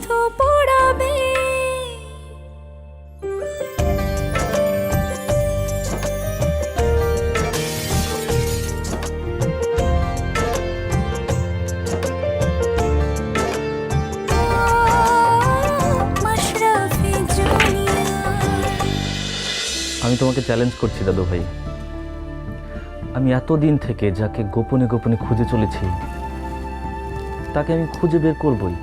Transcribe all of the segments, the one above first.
শুধু পড়াবে। আমি তোমাকে চ্যালেঞ্জ করছি, দাদু ভাই। আমি এতদিন থেকে যাকে গোপনে গোপনে খুঁজে চলেছি, তাকে আমি খুঁজে বের করবই।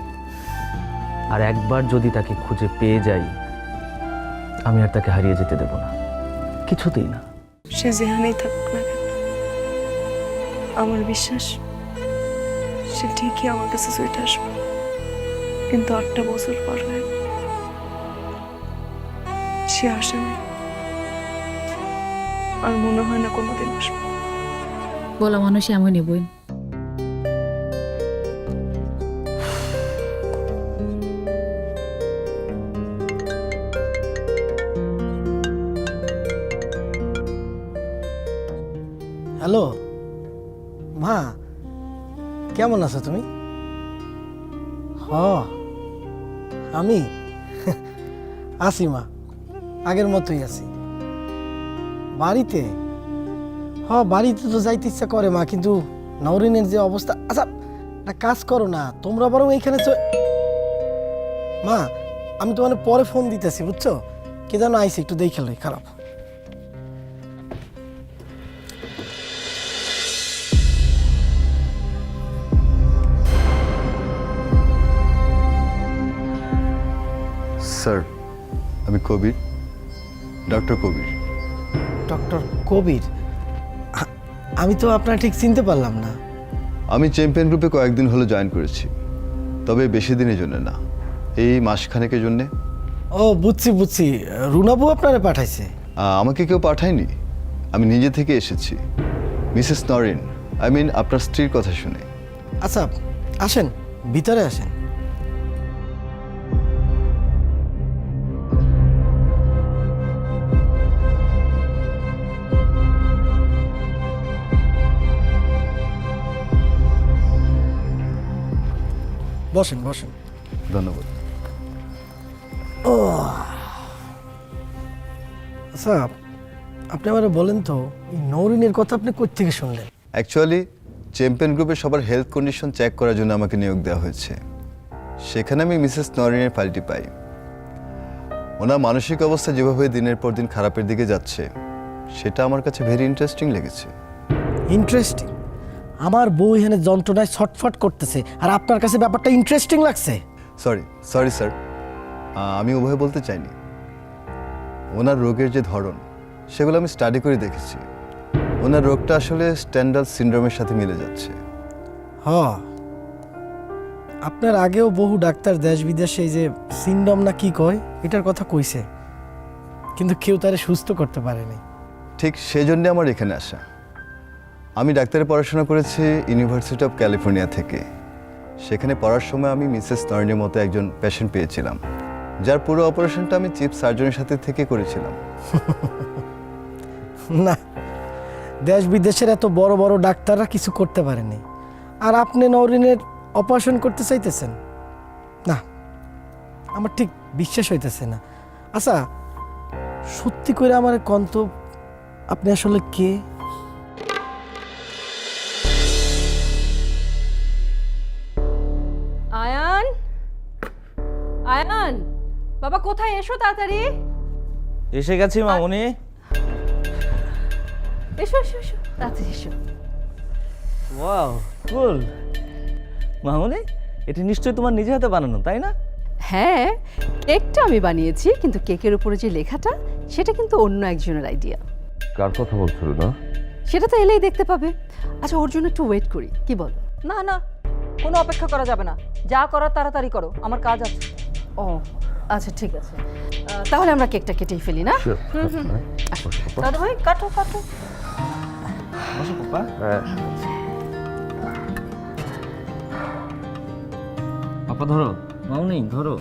আর একবার যদি তাকে খুঁজে পেয়ে যাই আমি আর তাকে হারিয়ে যেতে দেব না। কিছুতেই না। সে যেখানেই থাকুক না কেন আমার বিশ্বাস সে ঠিকই আমার কাছে সুইট আসবে। কিন্তু আটটা বছর পর হয়ে সে আসে না আর মনে হয় না কোনোদিন আসবে। বলা মানুষ এমনই বই। কেমন আছো তুমি? হ, আমি আছি মা আগের মতোই আছি। বাড়িতে? হ, বাড়িতে তো যাইতে ইচ্ছা করে মা, কিন্তু নওরিনের যে অবস্থা আচ্ছা না কাজ করো না, তোমরা বরং এইখানে মা, আমি তোমার পরে ফোন দিতেছি, বুঝছ? কে যেন আইসি একটু দেখে লই, খারাপ। কবির ডক্টর কবির। ডক্টর কবির? আমি তো আপনার ঠিক চিনতে পারলাম না। আমি চ্যাম্পিয়ন গ্রুপে কয়েকদিন হলো জয়েন করেছি তবে বেশি দিনের জন্য না। এই মাসখানেকের জন্যে। ও বুঝছি বুঝছি। রুনাবু আপনারে পাঠাইছে? আমাকে কেউ পাঠায়নি। আমি নিজে থেকে এসেছি। মিসেস নরিন আই মিন আপনার স্ত্রীর কথা শুনে। আচ্ছা আসেন ভিতরে আসেন। বসেন বসেন। ধন্যবাদ। আচ্ছা আপনি আমার বলেন তো এই নৌরিনের কথা আপনি কোথেকে শুনলেন? অ্যাকচুয়ালি চ্যাম্পিয়ন গ্রুপে সবার হেলথ কন্ডিশন চেক করার জন্য আমাকে নিয়োগ দেওয়া হয়েছে। সেখানে আমি মিসেস নরিনের ফাইলটি পাই। ওনার মানসিক অবস্থা যেভাবে দিনের পর দিন খারাপের দিকে যাচ্ছে সেটা আমার কাছে ভেরি ইন্টারেস্টিং লেগেছে। ইন্টারেস্টিং আমার বউ এখানে যন্ত্রণায় ছটফট করতেছে আর আপনার কাছে ব্যাপারটা ইন্টারেস্টিং লাগছে। সরি সরি স্যার আমি উভয় বলতে চাইনি। ওনার রোগের যে ধরন সেগুলো আমি স্টাডি করে দেখেছি। ওনার রোগটা আসলে স্ট্যান্ডার্ড সিন্ড্রোমের সাথে মিলে যাচ্ছে। হ। আপনার আগেও বহু ডাক্তার দেশ বিদেশে এই যে সিন্ডম না কি কয় এটার কথা কইছে। কিন্তু কেউ তারে সুস্থ করতে পারেনি। ঠিক সেই জন্যে আমার এখানে আসা। আমি ডাক্তারের পড়াশোনা করেছি ইউনিভার্সিটি অফ ক্যালিফোর্নিয়া থেকে। সেখানে পড়ার সময় আমি মিসেস নয়নের মতো একজন পেশেন্ট পেয়েছিলাম। যার পুরো অপারেশনটা আমি চিফ সার্জনের সাথে থেকে করেছিলাম। না দেশ বিদেশের এত বড় বড় ডাক্তাররা কিছু করতে পারেনি। আর আপনি নরিনের অপারেশন করতে চাইতেছেন? না, আমার ঠিক বিশ্বাস হইতেছে না। আচ্ছা সত্যি করে আমার কন্ত আপনি আসলে কে? বাবা কোথায় এসো তাড়াতাড়ি? এসে গেছি মামনি। এসো এসো এসো তাড়াতাড়ি এসো। ওয়াও কুল। মামনি এটি নিশ্চয়ই তোমার নিজে হাতে বানানো তাই না? হ্যাঁ কেকটা আমি বানিয়েছি কিন্তু কেকের উপরে যে লেখাটা সেটা কিন্তু অন্য একজনের আইডিয়া কার কথা বলছিল না? সেটা তো এলেই দেখতে পাবে। আচ্ছা ওর জন্য একটু ওয়েট করি কি বল? না না কোনো অপেক্ষা করা যাবে না। যা করার তাড়াতাড়ি করো আমার কাজ আছে। ও আচ্ছা ঠিক আছে। তাহলে আমরা কেকটা কেটেই ফেলি না? দাদু ভাই কাটো কাটো। পাপা ধরো। মামনি ধরো।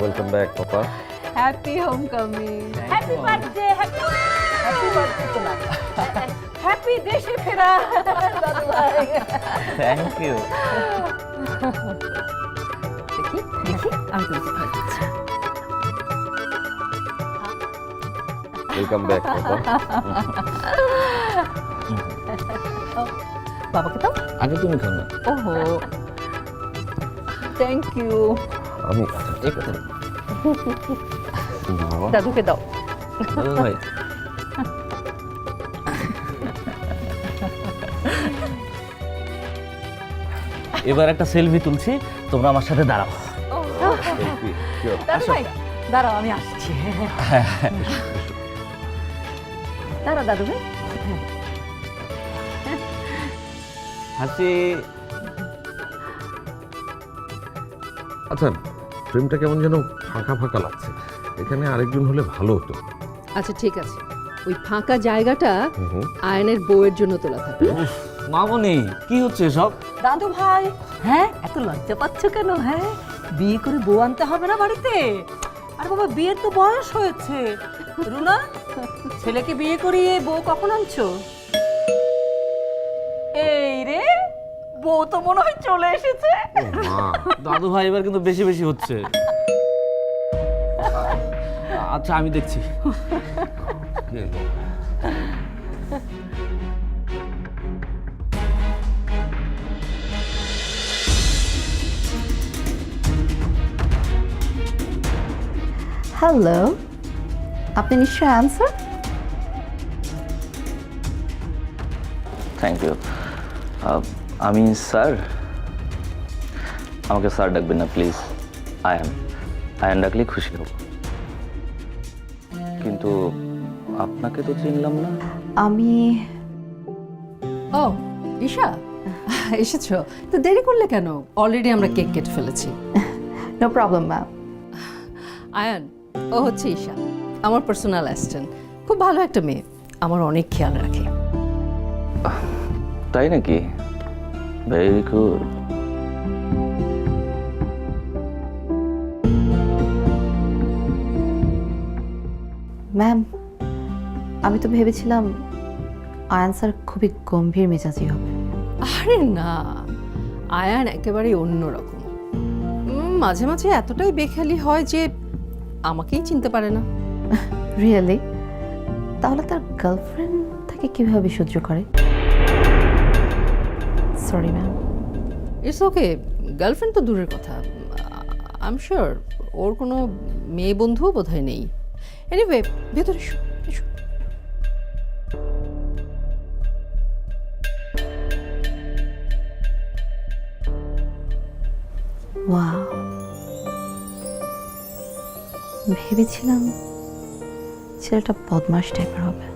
Welcome back papa happy homecoming happy birthday happy happy birthday তো না হ্যাপি দেশে ফেরা দাদু ভাই থ্যাংক ইউ দেখি দেখি আমি তোমাকে খাই দিচ্ছি ওয়েলকাম ব্যাক পাপা বাবাকে দাও আগে তুমি খাও না ওহো থ্যাংক ইউ আমি একটু বাবা দাদুকে দাও দাদু ভাই এবার একটা সেলফি তুলছি তোমরা আমার সাথে দাঁড়াও। দাদু ভাই দাঁড়াও আমি আসছি। দাঁড়াও দাদু ভাই। হাসি। আচ্ছা ফ্রেমটা কেমন যেন ফাঁকা ফাঁকা লাগছে। এখানে আরেকজন হলে ভালো হতো। আচ্ছা ঠিক আছে। ওই ফাঁকা জায়গাটা। আয়নের বউয়ের জন্য তোলা থাকবে। মামনি কি হচ্ছে সব দাদু ভাই হ্যাঁ এত লজ্জা পাচ্ছ কেন হ্যাঁ? বিয়ে করে বউ আনতে হবে না বাড়িতে? আর বাবা বিয়ের তো বয়স হয়েছে। রুনা ছেলেকে বিয়ে করিয়ে বউ কখন আনছো? এই রে বউ তো মনে হয় চলে এসেছে। দাদু ভাই এবার কিন্তু বেশি বেশি হচ্ছে। আচ্ছা আমি দেখছি। হ্যালো আপনি নিশ্চয়ই আনসার থ্যাংক ইউ আমি স্যার আমাকে স্যার ডাকবেন না প্লিজ আয়ান আয়ান ডাকলে খুশি হব। কিন্তু আপনাকে তো চিনলাম না। আমি ও ঈশা এসেছ? তো দেরি করলে কেন? অলরেডি আমরা কেক কেটে ফেলেছি। নো প্রবলেম ম্যাম আয়ান ও হচ্ছে ঈশা আমার পার্সোনাল অ্যাসিস্ট্যান্ট খুব ভালো একটা মেয়ে আমার অনেক খেয়াল রাখে। তাই নাকি? ভেরি গুড ম্যাম আমি তো ভেবেছিলাম আয়ান স্যার খুবই গম্ভীর মেজাজি হবে। আরে না আয়ান একেবারে অন্যরকম। উম, মাঝে মাঝে এতটাই বেখালি হয় যে আমাকেই চিনতে পারে না। রিয়েলি তাহলে তার গার্লফ্রেন্ড তাকে কীভাবে সহ্য করে? Sorry ma'am it's okay girlfriend তো দূরের কথা। আই এম শিওর ওর কোনো মেয়ে বন্ধুও বোধহয় নেই। এনিওয়ে ভেতরে। ওয়াও ভেবেছিলাম ছেলেটা বদমাস টাইপের হবে।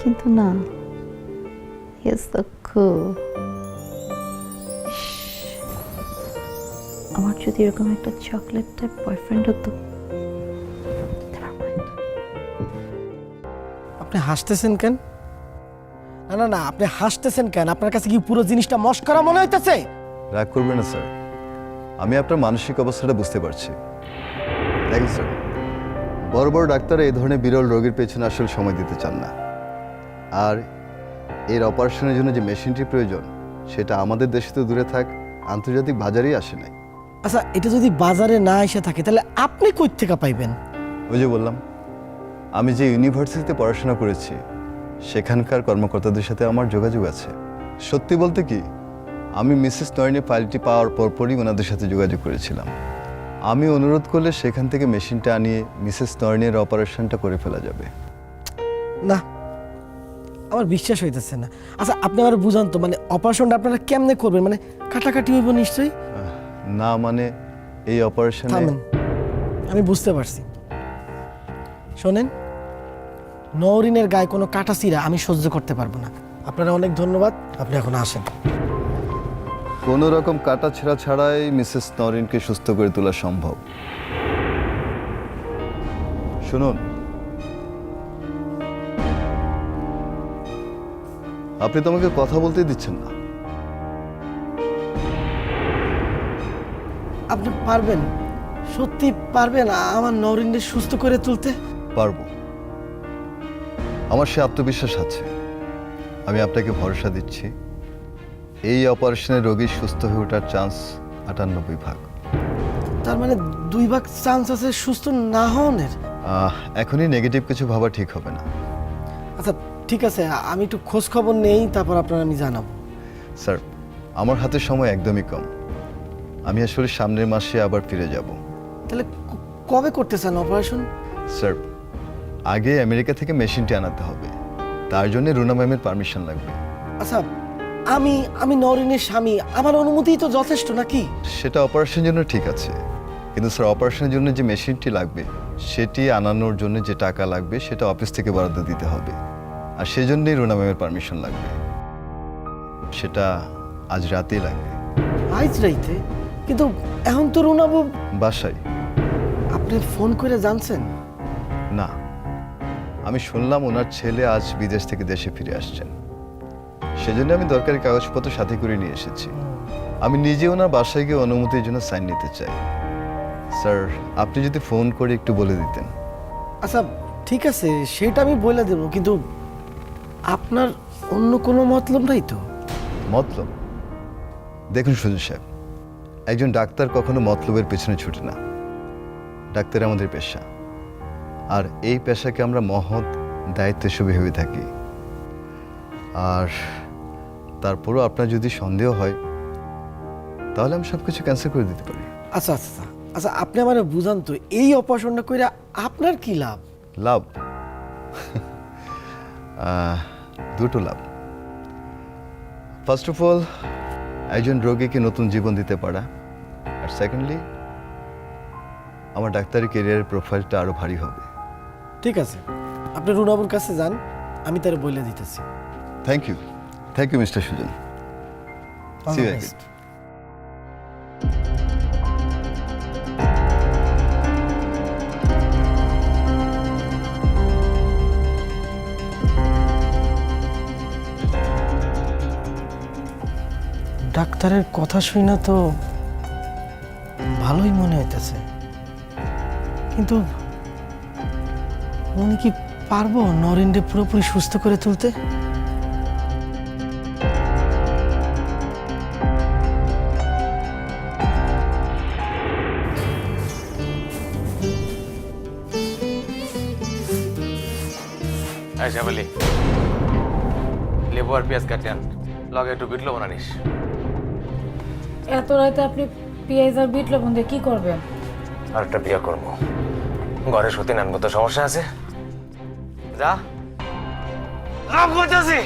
কিন্তু না আমার যদি এরকম একটা চকলেট টাইপ বয়ফ্রেন্ড হতো আপনি হাসতেছেন কেন? না না না আপনি হাসতেছেন কেন? আপনার কাছে কি পুরো জিনিসটা মস্করা মনে হইতেছে? রাগ করবেন না স্যার। আমি আপনার মানসিক অবস্থাটা বুঝতে পারছি। দেখেন স্যার বড় বড় ডাক্তার এই ধরনের বিরল রোগীর পেছনে আসলে সময় দিতে চান না। আর এর অপারেশনের জন্য যে মেশিনটি প্রয়োজন সেটা আমাদের দেশে তো দূরে থাক আন্তর্জাতিক বাজারেই আসে নাই। আচ্ছা এটা যদি বাজারে না এসে থাকে তাহলে আপনি কই থেকে পাইবেন? ওই যে বললাম আমি যে ইউনিভার্সিটিতে পড়াশোনা করেছি সেখানকার কর্মকর্তাদের সাথে আমার যোগাযোগ আছে। সত্যি বলতে কি আমি মিসেস নয়নের ফাইলটি পাওয়ার পরপরই ওনাদের সাথে যোগাযোগ করেছিলাম। আমি অনুরোধ করলে সেখান থেকে মেশিনটা আনিয়ে মিসেস নয়নের অপারেশনটা করে ফেলা যাবে। না আমার বিশ্বাস হইতেছে না। আচ্ছা আপনি আমার বুঝান তো মানে অপারেশনটা আপনারা কেমনে করবেন? মানে কাটাকাটি হইব নিশ্চয়ই? না মানে এই অপারেশনে থামেন আমি বুঝতে পারছি। শোনেন নওরিনের গায়ে কোনো কাটা আমি সহ্য করতে পারব না। আপনারা অনেক ধন্যবাদ আপনি এখন আসেন। কোনো রকম কাটা ছেঁড়া ছাড়াই মিসেস নরিনকে সুস্থ করে তোলা সম্ভব। শুনুন। আপনি তো আমাকে কথা বলতেই দিচ্ছেন না। আপনি পারবেন? সত্যি পারবেন আমার নরিনকে সুস্থ করে তুলতে? পারব। আমার সে আত্মবিশ্বাস আছে। আমি আপনাকে ভরসা দিচ্ছি। এই অপারেশনে রোগী সুস্থ হয়ে ওঠার চান্স আটানব্বই ভাগ। তার মানে দুই ভাগ চান্স আছে সুস্থ না হওয়ার আহ, এখনই নেগেটিভ কিছু ভাবা ঠিক হবে না। আচ্ছা ঠিক আছে আমি একটু খোঁজ খবর নেই তারপর আপনার আমি জানাব। স্যার আমার হাতে সময় একদমই কম। আমি আসলে সামনের মাসে আবার ফিরে যাব। তাহলে কবে করতে চান অপারেশন? স্যার আগে আমেরিকা থেকে মেশিনটি আনাতে হবে। তার জন্য রুনা ম্যামের পারমিশন লাগবে। আচ্ছা আমি আমি নরিনের স্বামী আমার অনুমতিই তো যথেষ্ট নাকি? সেটা অপারেশনের জন্য ঠিক আছে। কিন্তু স্যার অপারেশনের জন্য যে মেশিনটি লাগবে সেটি আনানোর জন্য যে টাকা লাগবে সেটা অফিস থেকে বরাদ্দ দিতে হবে। আর সেই জন্যই রুনা ম্যামের পারমিশন লাগবে। সেটা আজ রাতেই লাগবে। আইজ রাইতে? কিন্তু এখন তো রুনাবু বাসায়। আপনি ফোন করে জানছেন? না। আমি শুনলাম ওনার ছেলে আজ বিদেশ থেকে দেশে ফিরে আসছেন। সেজন্য আমি দরকারি কাগজপত্র সাথে করে নিয়ে এসেছি। আমি নিজে ওনার বাসায় গিয়ে অনুমতির জন্য সাইন নিতে চাই। স্যার আপনি যদি ফোন করে একটু বলে দিতেন। আচ্ছা ঠিক আছে সেটা আমি বলে দেবো কিন্তু আপনার অন্য কোনো মতলব নাই তো? মতলব? দেখুন সুজন সাহেব একজন ডাক্তার কখনো মতলবের পেছনে ছুটে না। ডাক্তার আমাদের পেশা। আর এই পেশাকে আমরা মহৎ দায়িত্ব হিসেবে ভেবে থাকি। আর তারপরও আপনার যদি সন্দেহ হয় তাহলে আমি সব কিছু ক্যান্সেল করে দিতে পারি। আচ্ছা আচ্ছা আচ্ছা। আচ্ছা আপনি আমার বুঝান তো এই অপারেশনটা কইরা আপনার কি লাভ? লাভ? দুটো লাভ। ফার্স্ট অফ অল একজন রোগীকে নতুন জীবন দিতে পারা। আর সেকেন্ডলি আমার ডাক্তারি কেরিয়ারের প্রোফাইলটা আরও ভারী হবে। ঠিক আছে আপনি রুনাবুর কাছে যান আমি তার বলে দিতেছি। Thank you thank you mister Sujon. ডাক্তারের কথা শুই না তো ভালোই মনে হইতেছে। কিন্তু উনি কি পারব নরেনকে পুরোপুরি সুস্থ করে তুলতে? আচ্ছা বলি। লেবু আর পেঁয়াজ কাটেন লগে একটু বিটলো আনিস। এত রাতে আপনি পেঁয়াজ আর বিট লবণ দিয়ে কি করবেন? আর একটা বিয়ে করব। ঘরে সতীন আনব তো সমস্যা আছে। যা। যা করতেছি।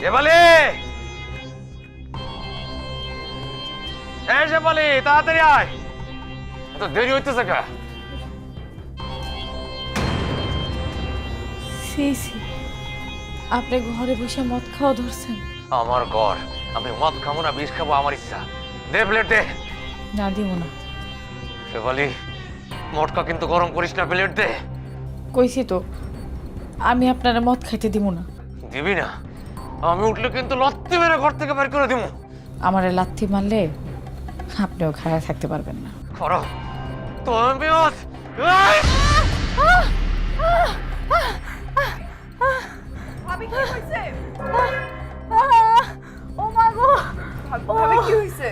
শেফালি হ্যাঁ শেফালি তাড়াতাড়ি আয়। এত দেরি হইতেছে কা? সি সি। আপনি ঘরে বসে মদ খাওয়া ধরছেন। আমার ঘর। আমি মদ খাব না বিষ খাব আমার ইচ্ছা। দে প্লেট দে। না দিব না। শেফালি মটকা কিন্তু গরম করিস না প্লেট দে। কইছি তো আমি আপনারা মদ খাইতে দিব না। দিবি না? আমি উঠলে কিন্তু লত্তি মেরে ঘর থেকে বের করে দিব আমারে লাথি মারলে আপনিও খায়া থাকতে পারবেন না। করো তুমি ও মা গো ভাবে কি হয়েছে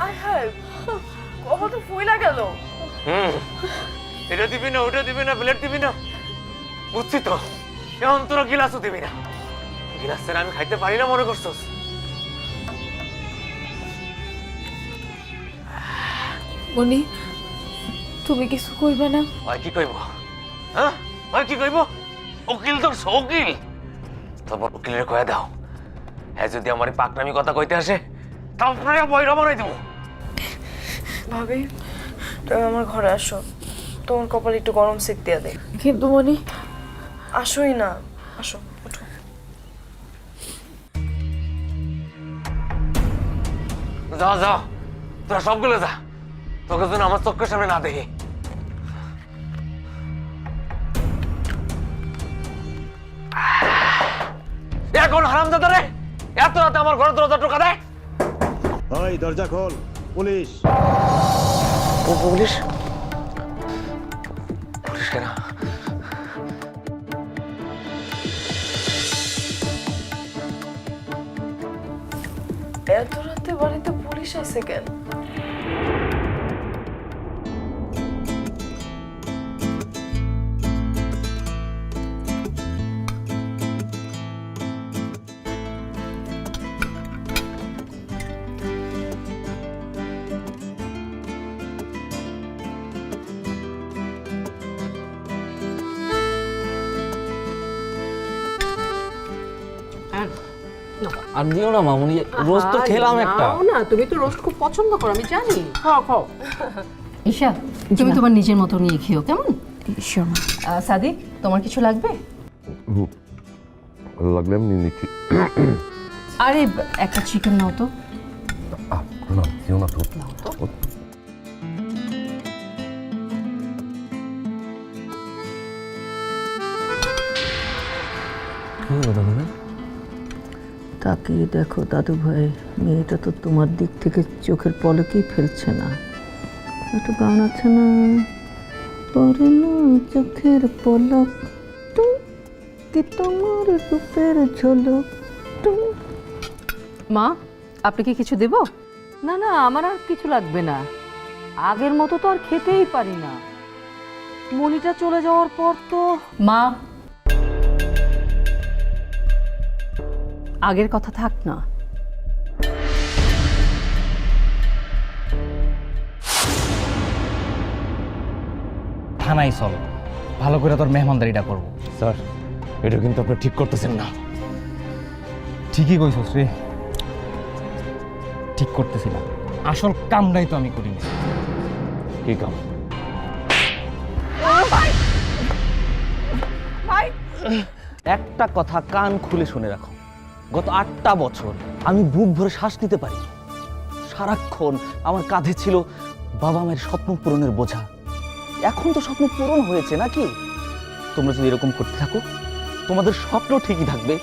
আয় হায় ফুইলা গেল। হুম। এটা দিবি না ওটা দিবি না প্লেট দিবি না। বুঝছি তো? এখন তোরা গিলাসও দিবি না। গিলাস ছাড়া আমি খাইতে পারি না মনে করছস? মনি তুমি কিছু কইবে না? কি কইব? হ্যাঁ? কি কইব? উকিল তোর উকিল তারপর উকিলের কয়ে দাও। হ্যাঁ যদি আমার পাকনামি কথা কইতে আসে তারপরে বইরা বানাই দেবো। ভাবি তুমি আমার ঘরে আসো। তোমার কপালে একটু গরম সেক দিয়ে দে। কিন্তু মনি আসোই না। আসো ওঠো যা যা। তোরা সবগুলো যা। তোকে যেন আমার চোখের সামনে না দেখি। এখন হারাম দাদা রে? এত রাতে আমার ঘরে দরজা টোকা দেয় ওই দরজা খোল। পুলিশ। Police police? পুলিশ আর দিও না মামুনি। রোজ তো খেলাম একটা। নাও না তুমি তো রোস্ট খুব পছন্দ করো আমি জানি। খাও খাও। ঈশা তুমি তোমার নিজের মতো নিয়ে খেও কেমন? আহ, সাদিক তোমার কিছু লাগবে? লাগলে আমি নিচ্ছি। আরে একটা চিকেন নাও তো। না দিও না তো। তাকিয়ে দেখো দাদু ভাই মেয়েটা তো তোমার দিক থেকে চোখের পলকেই ফেলছে না। একটা গান আছে না? পরে না চোখের পলক। কি তোমার রূপের ঝলক। মা আপনি কি কিছু দেব? না না আমার আর কিছু লাগবে না। আগের মতো তো আর খেতেই পারি না। মনিটা চলে যাওয়ার পর তো মা আগের কথা থাক না। থানায় চল। ভালো করে তোর মেহমানদারিটা করব। স্যার এটা কিন্তু আপনি ঠিক করতেছেন না। ঠিকই কইছস রে। ঠিক করতেছিলাম। আসল কামটাই তো আমি করিনি। কি কাম? একটা কথা কান খুলে শুনে রাখো। গত আটটা বছর আমি বুক ভরে শ্বাস নিতে পারি। সারাক্ষণ আমার কাঁধে ছিল বাবা মায়ের স্বপ্ন পূরণের বোঝা। এখন তো স্বপ্ন পূরণ হয়েছে নাকি? তোমরা যদি এরকম করতে থাকো, তোমাদের স্বপ্ন ঠিকই থাকবে,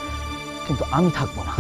কিন্তু আমি থাকব না।